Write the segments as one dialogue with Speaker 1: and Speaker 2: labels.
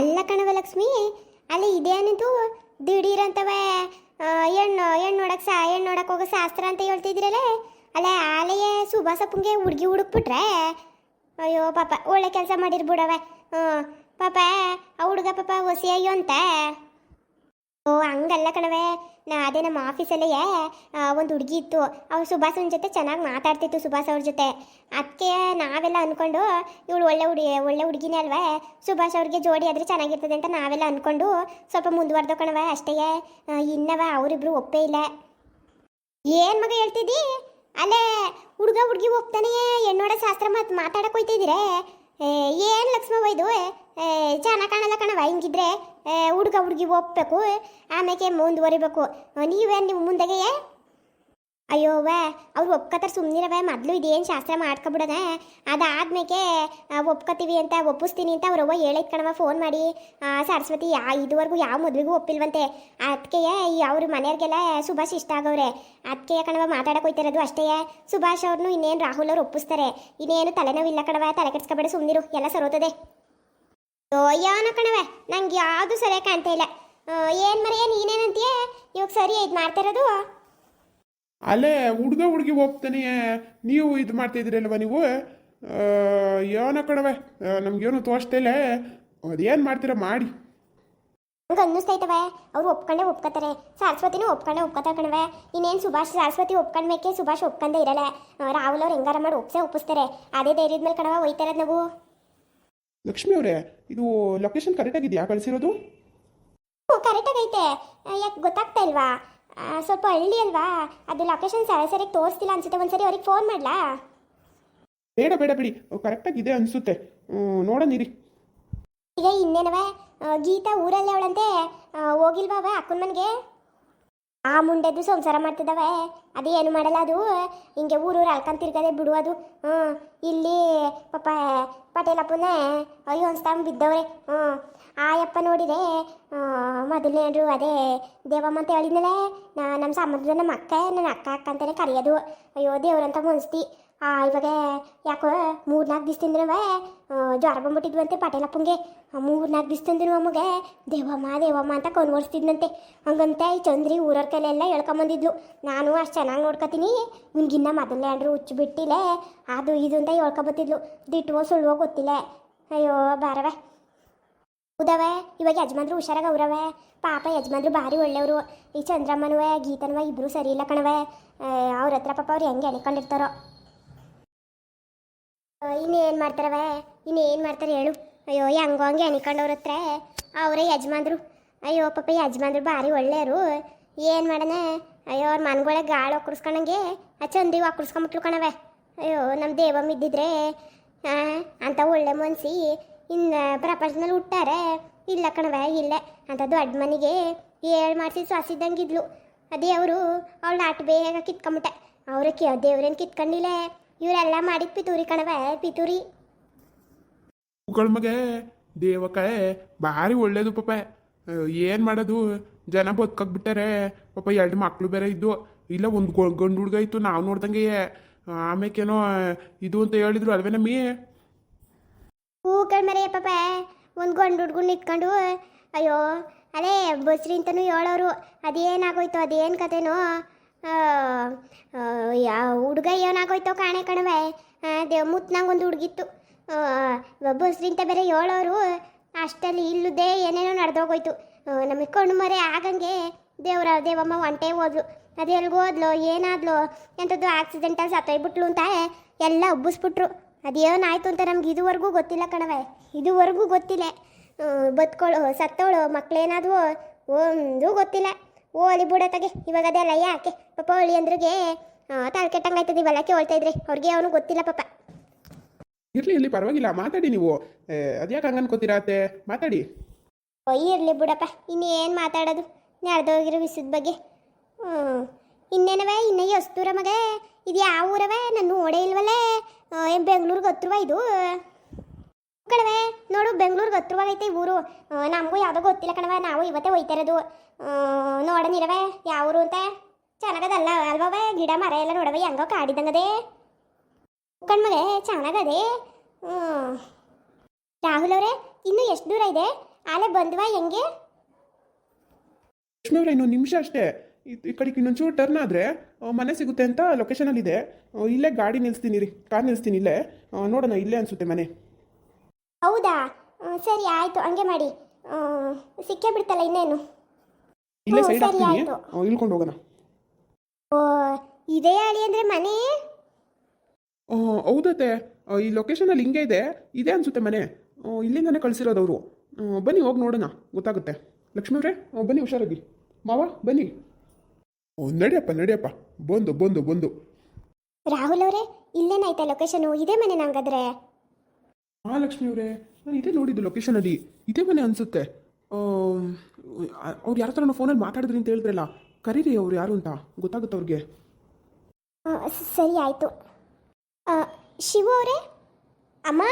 Speaker 1: ಅಲ್ಲ ಕಣವ ಲಕ್ಷ್ಮಿ, ಅಲ್ಲಿ ಇದೇನಿದು ದಿಢೀರಂತವೆ ಹೆಣ್ಣು ಹೆಣ್ಣು ನೋಡಕ್ ಸಾ ಹೆಣ್ಣು ನೋಡಕ್ ಹೋಗೋ ಶಾಸ್ತ್ರ ಅಂತ ಹೇಳ್ತಿದ್ದೀರಲ್ಲ? ಅಲ್ಲೇ ಆಲೆಯ ಸುಭಾಸಪ್ಪಂಗೆ ಹುಡುಗಿ ಹುಡುಕ್ಬಿಟ್ರೆ, ಅಯ್ಯೋ ಪಾಪ ಒಳ್ಳೆ ಕೆಲಸ ಮಾಡಿರ್ಬಿಡವೆ. ಹ್ಞೂ ಪಾಪ ಆ ಹುಡುಗ ಪಾಪ ಹೊಸಿ ಅಯ್ಯೋ ಅಂತ. ಓ, ಹಂಗಲ್ಲ ಕಣವೇ ನಾ ಅದೇ ನಮ್ಮ ಆಫೀಸಲ್ಲೇ ಒಂದು ಹುಡುಗಿ ಇತ್ತು. ಅವ್ರು ಸುಭಾಸನ ಜೊತೆ ಚೆನ್ನಾಗಿ ಮಾತಾಡ್ತಿತ್ತು ಸುಭಾಷ್ ಅವ್ರ ಜೊತೆ. ಅದಕ್ಕೆ ನಾವೆಲ್ಲ ಅಂದ್ಕೊಂಡು ಇವಳು ಒಳ್ಳೆ ಹುಡುಗಿ ಒಳ್ಳೆ ಹುಡುಗಿನೇ ಅಲ್ವೇ. ಸುಭಾಷ್ ಅವ್ರಿಗೆ ಜೋಡಿ ಆದರೆ ಚೆನ್ನಾಗಿರ್ತದೆ ಅಂತ ನಾವೆಲ್ಲ ಅಂದ್ಕೊಂಡು ಸ್ವಲ್ಪ ಮುಂದುವರೆದು ಕಣವೇ ಅಷ್ಟೇ. ಇನ್ನವ ಅವರಿಬ್ರು ಒಪ್ಪೇ ಇಲ್ಲ. ಏನು ಮಗ ಹೇಳ್ತಿದ್ದಿ? ಅಲ್ಲೇ, ಹುಡುಗ ಹುಡುಗಿ ಹೋಗ್ತಾನೆ ಹೆಣ್ಣೋಡ ಶಾಸ್ತ್ರ ಮಾತು ಮಾತಾಡಕ್ಕೆ ಹೋಯ್ತಿದ್ದೀರೇ? ಏನು ಲಕ್ಷ್ಮವ್ವ ಇದು? ಚೆನ್ನಾಗ್ ಕಾಣಲ್ಲ ಕಣವ ಹಿಂಗಿದ್ರೆ ಹುಡುಗ ಹುಡುಗಿ ಒಪ್ಪಬೇಕು ಆಮೇಲೆ ಮುಂದುವರಿಬೇಕು. ನೀವೇ ನೀವು ಮುಂದೆಗೆ ಅಯ್ಯೋ ವೇ ಅವ್ರು ಒಪ್ಕೋತಾರೆ ಸುಮ್ಮನಿರವೆ ಮೊದಲು ಇದೇನು ಶಾಸ್ತ್ರ ಮಾಡ್ಕೊಬಿಡೋಣ ಅದಾದ್ಮೇಲೆ ಒಪ್ಕೋತೀವಿ ಅಂತ, ಒಪ್ಪಿಸ್ತೀನಿ ಅಂತ ಅವ್ರವ್ವ ಹೇಳಿದ್ ಕಣವ ಫೋನ್ ಮಾಡಿ. ಸರಸ್ವತಿ, ಯಾ, ಇದುವರೆಗೂ ಯಾವ ಮದುವೆಗೂ ಒಪ್ಪಿಲ್ವಂತೆ. ಅದಕ್ಕೆ ಅವ್ರ ಮನೆಯವ್ರಿಗೆಲ್ಲ ಸುಭಾಷ್ ಇಷ್ಟ ಆಗವ್ರೆ. ಅದಕ್ಕೆ ಕಣವ ಮಾತಾಡಕ್ಕೆ ಹೋಯ್ತಿರೋದು ಅಷ್ಟೇ. ಸುಭಾಷ್ ಅವ್ರನ್ನೂ ಇನ್ನೇನು ರಾಹುಲ್ ಅವ್ರು ಒಪ್ಪಿಸ್ತಾರೆ. ಇನ್ನೇನು ತಲೆನೋವಿಲ್ಲ ಕಣವ ತಲೆ ಕೆಡ್ಸ್ಕೊಬೇಡ ಸುಮ್ಮನಿರು ಎಲ್ಲ ಸರೋತದೆ. ಏನೋ ಕಣವೆ ನಂಗೆ ಯಾವುದು ಸರಿಯಾಗಿ ಕಾಣ್ತಾ ಇಲ್ಲ. ಏನು ಮರೆಯ ನೀನೇನಂತೀಯ? ಇವಾಗ ಸರಿ ಇದು ಮಾಡ್ತಾ ಇರೋದು?
Speaker 2: ಅಲ್ಲೇ ಹುಡುಗ ಹುಡುಗಿ ಹೋಗ್ತಾನೆ. ನೀವು ಇದು ಮಾಡ್ತಾ ಇದ್ದೀರಲ್ವ ನೀವು? ಏನೋ ಕಣವೆ ನಮ್ಗೇನು ತೋರಿಸ್ತಾ ಇಲ್ಲ. ಅದೇನು ಮಾಡ್ತೀರ ಮಾಡಿ.
Speaker 1: ಹಂಗೆ ಅನ್ನಿಸ್ತೈತವೆ ಅವ್ರು ಒಪ್ಕೊಂಡೇ ಒಪ್ಕೋತಾರೆ. ಸರಸ್ವತಿನೂ ಒಪ್ಕೊಂಡೇ ಒಪ್ಕೋತಾರೆ ಕಣವೆ ಇನ್ನೇನು ಸುಭಾಷ್ ಸರಸ್ವತಿ ಒಪ್ಕೊಂಡ್ಮೇಕೆ ಸುಭಾಷ್ ಒಪ್ಕೊಂಡೇ ಇರಲ್ಲ. ರಾಹುಲ್ ಅವ್ರು ಹೆಂಗಾರ ಮಾಡಿ ಒಪ್ಸೆ ಒಪ್ಪಿಸ್ತಾರೆ. ಅದೇ ಧೈರ್ಯದ ಮೇಲೆ ಕಣವ ಒಯ್ತಾರೆ ನಾವು
Speaker 2: ಲಕ್ಷ್ಮಿ ಅವರೇ ಇದು ಲೊಕೇಶನ್ ಕರೆಕ್ಟಾಗಿದೆಯಾ ಕಳಿಸಿರೋದು?
Speaker 1: ಕರೆಕ್ಟ್ ಆಗೈತೆ. ಯಾಕೆ ಗೊತ್ತಾಗ್ತಾ ಇಲ್ವಾ? ಆ, ಸ್ವಲ್ಪ ಹಳ್ಳಿ ಅಲ್ವಾ? ಅದು ಲೊಕೇಶನ್ ಸರಿ ಸರಿಯಾಗಿ ತೋರಿಸ್ತಿಲ್ಲ ಅನ್ಸುತ್ತೆ. ಒಂದ್ಸರಿ ಅವ್ರಿಗೆ ಫೋನ್ ಮಾಡ್ಲಾ?
Speaker 2: ಬೇಡ ಬೇಡ ಬಿಡಿ. ಕರೆಕ್ಟಾಗಿದೆ ಅನಿಸುತ್ತೆ. ನೋಡೋಣಿರಿ
Speaker 1: ಈಗ ಇನ್ನೇನವ? ಗೀತಾ ಊರಲ್ಲೇ ಅವಳಂತೆ. ಹೋಗಿಲ್ವಾ ಅಕ್ಕನ ಮನೆಗೆ? ಆ ಮುಂಡೆದು ಸಂಸಾರ ಮಾಡ್ತಿದ್ದಾವೆ ಅದು ಏನು ಮಾಡಲ್ಲ ಅದು. ಹಿಂಗೆ ಊರೂರು ಅಲ್ಕೊಂತಿರ್ಗದೆ ಬಿಡು ಅದು. ಹ್ಞೂ ಇಲ್ಲಿ ಪಾಪ ಪಟೇಲಪ್ಪನೇ ಅಯ್ಯೋ ಅನ್ಸ್ತಾಂಬ ಬಿದ್ದವ್ರೆ. ಹ್ಞೂ ಆಯಪ್ಪ ನೋಡಿದೆ ಮೊದಲನೇರು ಅದೇ ದೇವಮ್ಮ ಅಂತ ಹೇಳಿದ್ನಲೆ ನಮ್ಮ ಸಂಬಂಧದ ನಮ್ಮ ಅಕ್ಕ, ನನ್ನ ಅಕ್ಕ ಅಕ್ಕ ಅಂತಲೇ ಕರೆಯೋದು. ಅಯ್ಯೋ, ದೇವ್ರಂತ ಮುನ್ಸ್ತಿ. ಇವಾಗ ಯಾಕೋ ಮೂರು ನಾಲ್ಕು ಮೂರ್ನಾಲ್ಕು ದಿವಸದಿಂದ್ರವ ಜ್ವರ ಬಂದ್ಬಿಟ್ಟಿದ್ವಂತೆ ಪಟೇಲಪ್ಪಂಗೆ. ದಿವ್ಸ ತಿಂದ್ರು ಅಮ್ಮಗೆ, ದೇವಮ್ಮ ದೇವಮ್ಮ ಅಂತ ಕೊನ್ವರ್ಸ್ತಿದ್ನಂತೆ ಹಂಗಂತೆ ಈ ಚಂದ್ರಿ ಊರವ್ರ ಕೈಲೆಲ್ಲ ಹೇಳ್ಕೊಂಬಂದಿದ್ಲು ನಾನು ಅಷ್ಟು ಚೆನ್ನಾಗಿ ನೋಡ್ಕೊತೀನಿ. ನಿಮ್ಗಿನ್ನ ಮೊದಲೇ ಅಂಡ್ರು ಹುಚ್ಚು ಬಿಟ್ಟಿಲ್ಲ ಅದು ಇದು ಅಂತ ಹೇಳ್ಕೊಬತ್ತಿದ್ಲು ದಿಟ್ಟುವೋ ಸುಳ್ಳುವೋ ಗೊತ್ತಿಲ್ಲ. ಅಯ್ಯೋ ಬಾರವೆ ಹೌದವೆ ಇವಾಗ ಯಜಮಾನ್ರು ಹುಷಾರಾಗ ಅವ್ರವೆ ಪಾಪ ಯಜಮಾನ್ರು ಭಾರಿ ಒಳ್ಳೆಯವರು ಈ ಚಂದ್ರಮ್ಮನವೇ ಗೀತನವ ಇಬ್ರು ಸರಿ ಇಲ್ಲ ಕಣವೆ ಅವ್ರ ಹತ್ರ ಪಾಪ ಅವ್ರು ಹೆಂಗೆ ಎಣಿಕೊಂಡಿರ್ತಾರೋ. ಇನ್ನೇನು ಮಾಡ್ತಾರವೆ? ಇನ್ನೇನು ಮಾಡ್ತಾರೆ ಹೇಳು. ಅಯ್ಯೋ ಹೆಂಗೋ ಹಂಗೆ ಅನ್ಕೊಂಡವ್ರ ಹತ್ರ ಅವರೇ ಯಜಮಾನ್ರು. ಅಯ್ಯೋ, ಪಾಪ ಯಜಮಾನ್ರು ಭಾರಿ ಒಳ್ಳೆಯರು ಏನು ಮಾಡೋಣ? ಅಯ್ಯೋ, ಅವ್ರ ಮನ್ಗೊಳಗೆ ಗಾಳಿ ಒಕ್ಕರ್ಸ್ಕೊಂಡಂಗೆ ಆ ಚಂದಿಗೆ ಒಕ್ಕರ್ಸ್ಕೊಂಬಿಟ್ಲು ಕಣವೆ ಅಯ್ಯೋ ನಮ್ಮ ದೇವಮ್ಮ ಇದ್ದಿದ್ರೆ ಅಂತ ಒಳ್ಳೆ ಮನ್ಸಿ ಇನ್ನು ಪ್ರಪಂಚದಲ್ಲಿ ಹುಟ್ಟಾರೆ. ಇಲ್ಲ ಕಣವೆ ಇಲ್ಲ. ಅಂತ ದೊಡ್ಡ ಮನೆಗೆ ಏಳು ಮಾಡಿಸಿ ಸ್ವಾಸಿದ್ದಂಗಿದ್ಲು ಅದೇ ಅವರು ಅವಳು ಆಟ ಬೇಗ ಕಿತ್ಕೊಂಬಿಟ್ಟೆ. ಅವ್ರೆ ದೇವ್ರೇನು ಕಿತ್ಕೊಂಡಿಲ್ಲ. ಇವರೆಲ್ಲ ಮಾಡಿದ ಪಿತೂರಿ ಕಣವೆ ಪಿತೂರಿ.
Speaker 2: ಮಗಳ ಮಗೆ ದೇವಕ ಭಾರಿ ಒಳ್ಳೇದು ಪಾಪ ಏನು ಮಾಡೋದು? ಜನ ಬದುಕಾಕ್ಬಿಟ್ಟಾರೆ. ಪಾಪ ಎರಡು ಮಕ್ಕಳು ಬೇರೆ ಇದ್ದು ಇಲ್ಲ ಒಂದು ಗಂಡು ಹುಡುಗ ಇತ್ತು ನಾವು ನೋಡ್ದಂಗೆ. ಆಮೇಕೇನೋ ಇದು ಅಂತ ಹೇಳಿದ್ರು ಅಲ್ವೇ ನಮ್ಮಿ
Speaker 1: ಹೂಗಳ ಮರೆ ಪಾಪ ಒಂದು ಗಂಡು ಹುಡುಗ ಇಟ್ಕೊಂಡು ಅಯ್ಯೋ ಅದೇ ಬಸ್ರಿ ಅಂತನೂ ಹೇಳೋರು. ಅದೇನಾಗೋಯ್ತು ಅದೇನು ಕತೆನೋ? ಯಾವ ಹುಡುಗ ಏನಾಗೋಯ್ತೋ ಕಾಣೆ ಕಣವೆ. ದೇವ್ ಮುತ್ನಂಗೆ ಒಂದು ಹುಡುಗಿತ್ತು ಬಸ್ಲಿಂತ ಬೇರೆ ಹೇಳೋರು ಅಷ್ಟಲ್ಲಿ ಇಲ್ಲದೆ ಏನೇನೋ ನಡೆದೋಗೋಯ್ತು. ನಮಗೆ ಕಣ್ಣು ಮರೆ ಆಗಂಗೆ ದೇವ್ರ, ದೇವಮ್ಮ ಒಂಟೆ ಹೋದ್ಲು. ಅದು ಎಲ್ಲಿಗೆ ಹೋದ್ಲು, ಏನಾದ್ಲು, ಎಂಥದ್ದು ಆಕ್ಸಿಡೆಂಟಲ್ಲಿ ಸತ್ತೋಯ್ಬಿಟ್ಲು ಅಂತ ಎಲ್ಲ ಉಬ್ಬಿಸ್ಬಿಟ್ರು. ಅದೇನಾಯ್ತು ಅಂತ ನಮ್ಗೆ ಇದುವರೆಗೂ ಗೊತ್ತಿಲ್ಲ ಕಣವೆ. ಇದುವರೆಗೂ ಗೊತ್ತಿಲ್ಲ. ಬದುಕೋಳು, ಸತ್ತೋಳು ಮಕ್ಕಳೇನಾದ್ವು ಒಂದು ಗೊತ್ತಿಲ್ಲ. ಓಲಿ ಬಿಡತ್ತಾಗೆ ಇವಾಗ ಅದೆಲ್ಲ ಯಾಕೆ? ಪಾಪ ಒಳಿ ಅಂದ್ರಿಗೆ ತಲೆ ಕೆಟ್ಟಂಗಾಯ್ತದೆ ಇವೆಲ್ಲ ಕೇಳ್ತಾ ಇದ್ರೆ? ಅವ್ರಿಗೆ ಅವನು ಗೊತ್ತಿಲ್ಲ ಪಾಪ.
Speaker 2: ಇರ್ಲಿ ಇರ್ಲಿ ಪರವಾಗಿಲ್ಲ ಮಾತಾಡಿ ನೀವು. ಅದ್ಯಾಕೆ ಹಂಗೆ ಅನ್ಕೋತೀರಾ ಅತ್ತೆ? ಮಾತಾಡಿ.
Speaker 1: ಇರಲಿ ಬಿಡಪ್ಪ ಇನ್ನೇನು ಮಾತಾಡೋದು? ನಡೆದೋಗಿರೋ ವಿಷಯದ ಬಗ್ಗೆ. ಹ್ಞೂ ಇನ್ನೇನವೇ ಇನ್ನೇ ದೂರ ಮಗ? ಇದು ಯಾವ ಊರವೇ? ನಾನು ನೋಡೇ ಇಲ್ವಲ್ಲೇ? ಏನು ಬೆಂಗ್ಳೂರಿಗೆ ಹತ್ರವ ಇದು? ಕಣವೆ ನೋಡು ಬೆಂಗ್ಳೂರಿಗೆ ಹತ್ರವಾಗೈತೆ ಈ ಊರು. ನಮಗೂ ಯಾವುದೋ ಗೊತ್ತಿಲ್ಲ ಕಣವ ನಾವು ಇವತ್ತೇ ಹೋಯ್ತಾ ಇರೋದು. ನೋಡೋನಿರವೆ ಯಾವ ಊರು ಅಂತ? ಚೆನ್ನಾಗದಲ್ಲ ಅಲ್ವವೇ ಗಿಡ ಮರ ಎಲ್ಲ ನೋಡವೆ ಹೆಂಗೋ ಕಾಡಿದಂಗದೆ. ಕಣ್ಮಗೆ ಚೆನ್ನಾಗದೆ ಹ್ಞೂ ರಾಹುಲ್ ಅವರೇ ಇನ್ನೂ ಎಷ್ಟು ದೂರ ಇದೆ? ಆಲೆ ಬಂದ್ವಾ ಹೆಂಗೆ?
Speaker 2: ಲಕ್ಷ್ಮಿ ಅವ್ರೆ ಇನ್ನೊಂದು ನಿಮಿಷ ಅಷ್ಟೇ. ಈ- ಈ ಕಡೆಗೆ ಇನ್ನೊಂಚೂರು ಟರ್ನ್ ಆದರೆ ಮನೆ ಸಿಗುತ್ತೆ ಅಂತ ಲೊಕೇಶನಲ್ಲಿ ಇದೆ. ಇಲ್ಲೇ ಗಾಡಿ ನಿಲ್ಲಿಸ್ತೀನಿ ರೀ ಕಾರ್ ನಿಲ್ಲಿಸ್ತೀನಿ ಇಲ್ಲೇ. ಆ, ನೋಡೋಣ ಇಲ್ಲೇ ಅನಿಸುತ್ತೆ ಮನೆ.
Speaker 1: ಹೌದಾ? ಆ, ಸರಿ ಆಯಿತು ಹಂಗೆ ಮಾಡಿ. ಆ, ಸಿಕ್ಕೇ ಬಿಡ್ತಲ್ಲ ಇನ್ನೇನು?
Speaker 2: ಇಲ್ಲೇ ಸೈಡ್ ಹಾಕ್ತೀನಿ ಇಳ್ಕೊಂಡು ಹೋಗೋಣ.
Speaker 1: ಓ ಇದೇ ಅಳಿ ಅಂದ್ರೆ ಮನೆ?
Speaker 2: ಹೌದತ್ತೆ ಈ ಈ ಲೊಕೇಶನಲ್ಲಿ ಹಿಂಗೆ ಇದೆ. ಇದೆ ಅನ್ಸುತ್ತೆ ಮನೆ. ಇಲ್ಲಿಂದಾನೆ ಕಳಿಸಿರೋದು ಅವರು. ಬನ್ನಿ ಹೋಗಿ ನೋಡೋಣ. ಗೊತ್ತಾಗುತ್ತೆ. ಲಕ್ಷ್ಮಿ ಅವರೇ ಬನ್ನಿ ಹುಷಾರಾಗಿ. ಮಾವ ಬನ್ನಿ. ಓ ನಡಿಯಪ್ಪ ನಡಿಯಪ್ಪ. ಬಂದು ಬಂದು ಬಂದು.
Speaker 1: ರಾಹುಲ್ ಅವರೇ ಇಲ್ಲೇನಾಯ್ತಾ ಲೊಕೇಶನ್ ಇದೇ ಮನೆ ನಂಗಾದ್ರೆ?
Speaker 2: ಹಾಂ ಲಕ್ಷ್ಮಿ ಅವರೇ. ನಾನು ಇದೇ ನೋಡಿದ್ದು ಲೊಕೇಶನ್ ಅಲ್ಲಿ. ಇದೇ ಮನೆ ಅನಿಸುತ್ತೆ. ಅವ್ರು ಯಾರ ಹತ್ರ ಫೋನಲ್ಲಿ ಮಾತಾಡಿದ್ರಿ ಅಂತ ಹೇಳಿದ್ರಲ್ಲ ಕರೀರಿ ಅವ್ರು ಯಾರು ಅಂತ ಗೊತ್ತಾಗುತ್ತೆ ಅವ್ರಿಗೆ.
Speaker 1: ಸರಿ ಆಯಿತು. ಶಿವ ಅವರೇ? ಅಮ್ಮ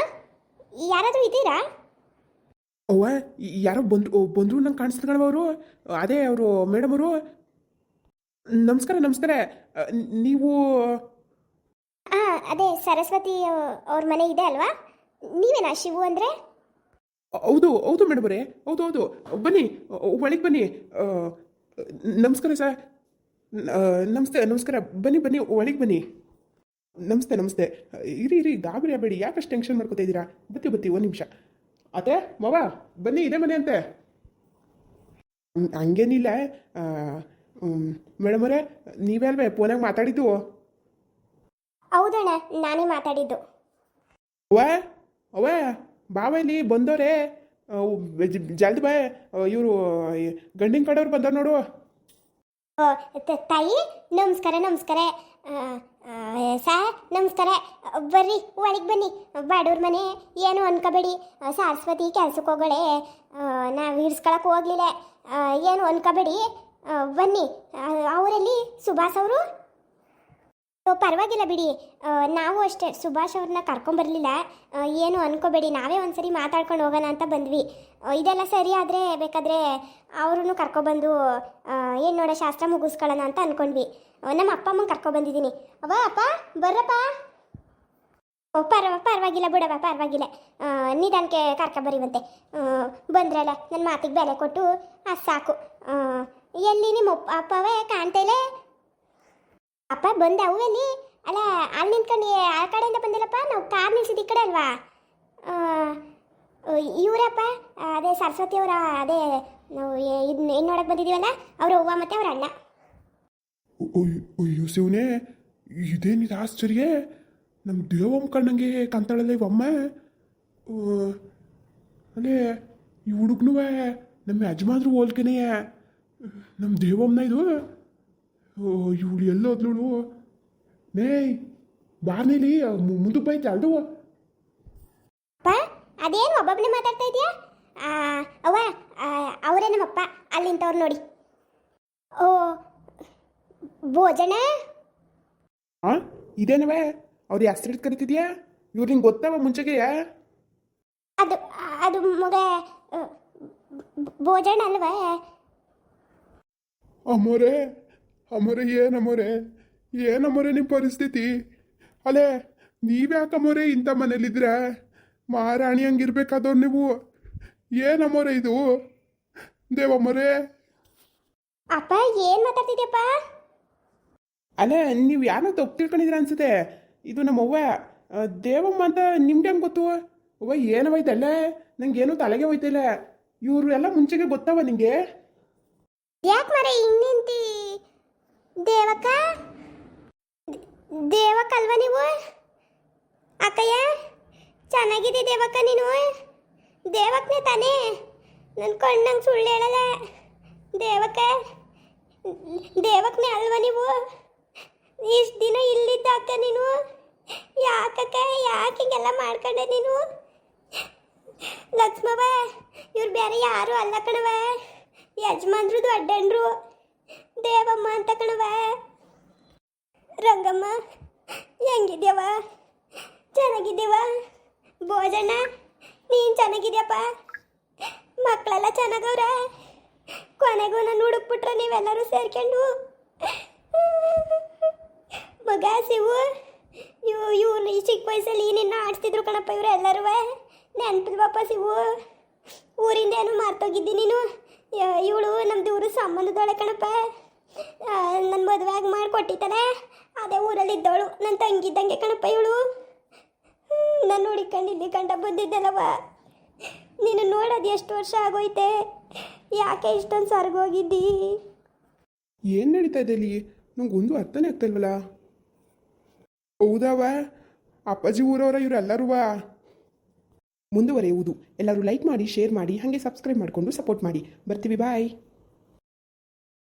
Speaker 1: ಯಾರಾದರೂ ಇದ್ದೀರಾ?
Speaker 2: ಅವ್ವ ಯಾರೋ ಬಂದ್ರು ಬಂದ್ರು ನಂಗೆ ಕಾಣಿಸ್ತು ಕಣವ ಅವರು? ಅದೇ ಅವರು ಮೇಡಮ್ ಅವರು? ನಮಸ್ಕಾರ ನಮಸ್ಕಾರ. ನೀವು
Speaker 1: ಹಾಂ ಅದೇ ಸರಸ್ವತಿ ಅವ್ರ ಮನೆ ಇದೆ ಅಲ್ವಾ? ನೀವೇನಾ ಶಿವು ಅಂದರೆ?
Speaker 2: ಹೌದು ಹೌದು ಮೇಡಮ್ ಅವರೇ. ಹೌದು ಹೌದು. ಬನ್ನಿ ಒಳಗೆ ಬನ್ನಿ. ನಮಸ್ಕಾರ ಸರ್ ನಮಸ್ತೆ ನಮಸ್ಕಾರ. ಬನ್ನಿ ಬನ್ನಿ ಒಳಗೆ ಬನ್ನಿ. ನಮಸ್ತೆ ನಮಸ್ತೆ. ಇರಿ ಇರಿ ಗಾಬರಿ ಆಗಬೇಡಿ. ಯಾಕಷ್ಟು ಟೆನ್ಷನ್ ಮಾಡ್ಕೋತಾ ಇದ್ದೀರಾ? ಬತ್ತಿ ಬತ್ತಿ ಒಂದು ನಿಮಿಷ. ಅತ್ತೆ ಮಾವ ಬನ್ನಿ ಇದೆ ಮನೆ ಅಂತೆ. ಹಂಗೇನಿಲ್ಲ. ಮೇಡಮ್ ಅವರೇ ನೀವೇ ಅಲ್ವೇ ಫೋನಾಗ ಮಾತಾಡಿದ್ದು?
Speaker 1: ಹೌದಣ್ಣ ನಾನೇ ಮಾತಾಡಿದ್ದು.
Speaker 2: ಅವ್ವ ಅವ್ವ. ಬಾವಲ್ಲಿ ಬಂದವರೇ ಜಲ್ದಿ ಬಾ ಇವರು ಗಂಡಿನ ಕಡೆಯವ್ರು ಬಂದವ್ರು ನೋಡು.
Speaker 1: ತಾಯಿ, ನಮಸ್ಕಾರ ನಮಸ್ಕಾರ. ಸಾರ್, ನಮಸ್ಕಾರ. ಬರ್ರಿ, ಒಳಗೆ ಬನ್ನಿ. ಬಾಡೂರ್ ಮನೆ, ಏನು ಅನ್ಕೋಬೇಡಿ. ಸಾರಸ್ವತಿ ಕೆಲ್ಸಕ್ಕೆ ಹೋಗಳೆ ನಾವು ಹಿಡ್ಸ್ಕೊಳಕ್ಕೆ ಹೋಗ್ಲಿಲ್ಲ. ಏನು ಅನ್ಕೋಬೇಡಿ. ಬನ್ನಿ. ಅವರಲ್ಲಿ? ಸುಭಾಷ್ ಅವರು? ಪರವಾಗಿಲ್ಲ ಬಿಡಿ. ನಾವು ಅಷ್ಟೇ. ಸುಭಾಷ್ ಅವ್ರನ್ನ ಕರ್ಕೊಂಬರಲಿಲ್ಲ. ಏನು ಅನ್ಕೋಬೇಡಿ. ನಾವೇ ಒಂದ್ಸರಿ ಮಾತಾಡ್ಕೊಂಡು ಹೋಗೋಣ ಅಂತ ಬಂದ್ವಿ. ಇದೆಲ್ಲ ಸರಿ ಆದರೆ ಬೇಕಾದರೆ ಅವ್ರನ್ನೂ ಕರ್ಕೊಬಂದು ಏನು ನೋಡೋ, ಶಾಸ್ತ್ರ ಮುಗಿಸ್ಕೊಳ್ಳೋಣ ಅಂತ ಅಂದ್ಕೊಂಡ್ವಿ ನಮ್ಮ ಅಪ್ಪ ಅಮ್ಮನ ಕರ್ಕೊಬಂದಿದ್ದೀನಿ. ಅವ ಅಪ್ಪ, ಬರ್ರಪ್ಪ. ಪರ್ವ, ಪರವಾಗಿಲ್ಲ ಬಿಡವ ಪರವಾಗಿಲ್ಲ. ನಿಧಾನಕ್ಕೆ ನಿಧಾನಕ್ಕೆ ಕರ್ಕೊಬರಿವಂತೆ ಬಂದ್ರಲ್ಲ ನನ್ನ ಮಾತಿಗೆ ಬೆಲೆ ಕೊಟ್ಟು, ಅದು ಸಾಕು. ಎಲ್ಲಿ ನಿಮ್ಮ ಅಪ್ಪ, ಅಪ್ಪವೇ ಕಾಣ್ತಾ ಇಲ್ಲ? ಬಂದ ಎಲ್ಲಿ? ಅಲ್ಲ, ಅಲ್ಲಿ ನಿಂತ್ಕೊಂಡು ಆ ಕಡೆಯಿಂದ ಬಂದಿಲ್ಲಪ್ಪ? ನಾವು ಕಾರ್ ನಿಲ್ಸಿದ್ದು ಈ ಕಡೆ ಅಲ್ವಾ? ಇವರಪ್ಪ ಅದೇ ಸರಸ್ವತಿ ಅವರ, ಅದೇ, ನಾವು ಇದನ್ನ ಏನು ನೋಡಕ್ಕೆ ಬಂದಿದ್ದೀವಲ್ಲ, ಅವ್ರ ಅವ್ವ ಮತ್ತೆ ಅವ್ರ ಅಣ್ಣ.
Speaker 2: ಅಯ್ಯೋ ಶಿವನೇ ಇದೇನಿದೆ ಆಶ್ಚರ್ಯ? ನಮ್ಮ ದೇವಮ್ಮ ಕಣ್ಣಂಗೆ ಕಂತಾಳಲ್ಲ ಇವಮ್ಮ ಅಲ್ಲೇ, ಈ ಹುಡುಗನೂ ನಮ್ಮ ಯಜಮಾನ್ರು ಹೋಲ್ಕೆನೆಯ. ನಮ್ಮ ದೇವಮ್ಮನ ಇದು. ಇವಳು ಎಲ್ಲೋದ್ಲುಳು ನೇಯ್ ಬಾರ್ನೇಲಿ ಮುಂದಕ್ಕೆ ಬೈತೆ ಅಲ್ದು
Speaker 1: ಅಪ್ಪ ಅದೇನು ಒಬ್ಬೊಬ್ಬನೇ ಮಾತಾಡ್ತಾ ಇದೆಯಾ? ಅವ್ವ ಆ, ಅವರೇ ನಮ್ಮಪ್ಪ ಅಲ್ಲಿಂತವ್ರು ನೋಡಿ. ಓ ಭೋಜನ?
Speaker 2: ಹಾ ಇದೇನವೇ? ಅವ್ರು ಹೆಸ್ರಿಟ್ಟು ಕರಿತಿದ್ಯಾ? ಇವ್ರು ನಿಂಗೆ ಗೊತ್ತವ ಮುಂಚೆಗೆ?
Speaker 1: ಅದು ಅದು ಮಗ ಭೋಜನ ಅಲ್ವಾ?
Speaker 2: ಅಮ್ಮೋರೆ ಅಮ್ಮೋರೆ ಏನಮ್ಮೋರೆ ಏನಮ್ಮೋರೆ ನಿಮ್ಮ ಪರಿಸ್ಥಿತಿ? ಅಲ್ಲೇ ನೀವ್ಯಾಕಮ್ಮೋರೆ ಇಂಥ ಮನೇಲಿದ್ರೆ? ಮಹಾರಾಣಿ ಹಂಗಿರ್ಬೇಕಾದವ್ರು ನೀವು. ಏನಮ್ಮೋರೆ ಇದು? ದೇವಮ್ಮೋರೆ
Speaker 1: ಅಪ್ಪ ಏನು ಮಾತಾಡ್ತಿದ್ಯಪ್ಪ?
Speaker 2: ಅಲ್ಲೇ ನೀವು ಯಾರೋ ತಪ್ಪು ತಿಳ್ಕೊಂಡಿದ್ರ ಅನ್ಸುತ್ತೆ. ಇದು ನಮ್ಮ ಅವ್ವ. ದೇವಮ್ಮ ಅಂತ ನಿಮ್ಗೆ ಹೆಂಗೆ ಗೊತ್ತು? ಅವ್ವ ಏನು ಹೋಯ್ತಲ್ಲೇ ನಂಗೇನು ತಲೆಗೆ ಹೋಯ್ತಿಲ್ಲ ಇವರು ಎಲ್ಲ ಮುಂಚೆಗೆ ಗೊತ್ತವ ನಿಂಗೆ?
Speaker 1: ಯಾಕೆ ಮರೆ ಹಿಂಗ್ ನಿಂತಿ? ದೇವಕ್ಕ? ದೇವಕ್ಕ ಅಲ್ವಾ ನೀವು? ಅಕ್ಕಯ್ಯ ಚೆನ್ನಾಗಿದೆ ದೇವಕ್ಕ ನೀನು? ದೇವಕ್ಕನೇ ತಾನೇ? ನನ್ನ ಕಣ್ಣಂಗೆ ಸುಳ್ಳು ಹೇಳಲ್ಲ. ದೇವಕ್ಕ ದೇವಕ್ಕನೇ ಅಲ್ವಾ ನೀವು? ಇಷ್ಟು ದಿನ ಇಲ್ಲಿದ್ದ ಅಕ್ಕ ನೀನು? ಯಾಕಕ್ಕ, ಯಾಕೆ ಹಿಂಗೆಲ್ಲ ಮಾಡ್ಕೊಂಡೆ ನೀನು? ಲಕ್ಷ್ಮವ್ವ, ಇವ್ರು ಬೇರೆ ಯಾರು ಅಲ್ಲ ಕಣವ ಯಜಮಾನ್ರು ದೊಡ್ಡಣ್ರು ದೇವಮ್ಮ ಅಂತ ಕಣವ ರಂಗಮ್ಮ ಹೆಂಗಿದ್ಯವ ಚೆನ್ನಾಗಿದ್ದೀವ ಭೋಜನ? ನೀನು ಚೆನ್ನಾಗಿದ್ಯಪ್ಪ? ಮಕ್ಕಳೆಲ್ಲ ಚೆನ್ನಾಗವ್ರ? ಕೊನೆಗೂ ನಾನು ಹುಡುಕ್ಬಿಟ್ರೆ ನೀವೆಲ್ಲರೂ ಸೇರ್ಕೊಂಡು? ಮಗ ಸಿವು ಇವು ಇವ್ರು ಈ ಚಿಕ್ಕ ವಯಸ್ಸಲ್ಲಿ ನಿನ್ನ ಆಡಿಸ್ತಿದ್ರು ಕಣಪ್ಪ ಇವರು ಎಲ್ಲರೂ ನೆನಪಿದ್ವಪ್ಪ ಸಿವು ಊರಿಂದ ಏನು ಮಾರ್ತೋಗಿದ್ದಿ ನೀನು? ಇವಳು ನಮ್ದು ಊರು ಸಂಬಂಧದೊಳೆ ಕಣಪ್ಪ. ನನ್ನ ಮದುವೆ ಆಗಿ ಮಾಡಿಕೊಟ್ಟಿದ್ದಾನೆ. ಅದೇ ಊರಲ್ಲಿ ಇದ್ದವಳು ನನ್ನ ತಂಗಿದ್ದಂಗೆ ಕಣಪ್ಪ ಇವಳು. ನಾನು ಹುಡಿಕೊಂಡಿದ್ದೆ ಕಂಡ ಬಂದಿದ್ದೆಲ್ಲವ ನೀನು ನೋಡೋದು ಎಷ್ಟು ವರ್ಷ ಆಗೋಯ್ತೆ? ಯಾಕೆ ಇಷ್ಟೊಂದು ಸರ್ಗೋಗಿದ್ದಿ
Speaker 2: ಏನು ನಡೀತಾ ಇದೆ ಇಲ್ಲಿ? ನಂಗೆ ಒಂದು ಅರ್ಥನೇ ಆಗ್ತಲ್ವಲ್ಲ ಹೌದವ ಅಪ್ಪಾಜಿ ಊರವರ ಇವರೆಲ್ಲರೂ ಮುಂದುವರೆಯುವುದು. ಎಲ್ಲರೂ ಲೈಕ್ ಮಾಡಿ ಶೇರ್ ಮಾಡಿ, ಹಾಗೆ ಸಬ್ಸ್ಕ್ರೈಬ್ ಮಾಡಿಕೊಂಡು ಸಪೋರ್ಟ್ ಮಾಡಿ. ಬರ್ತೀವಿ ಬಾಯ್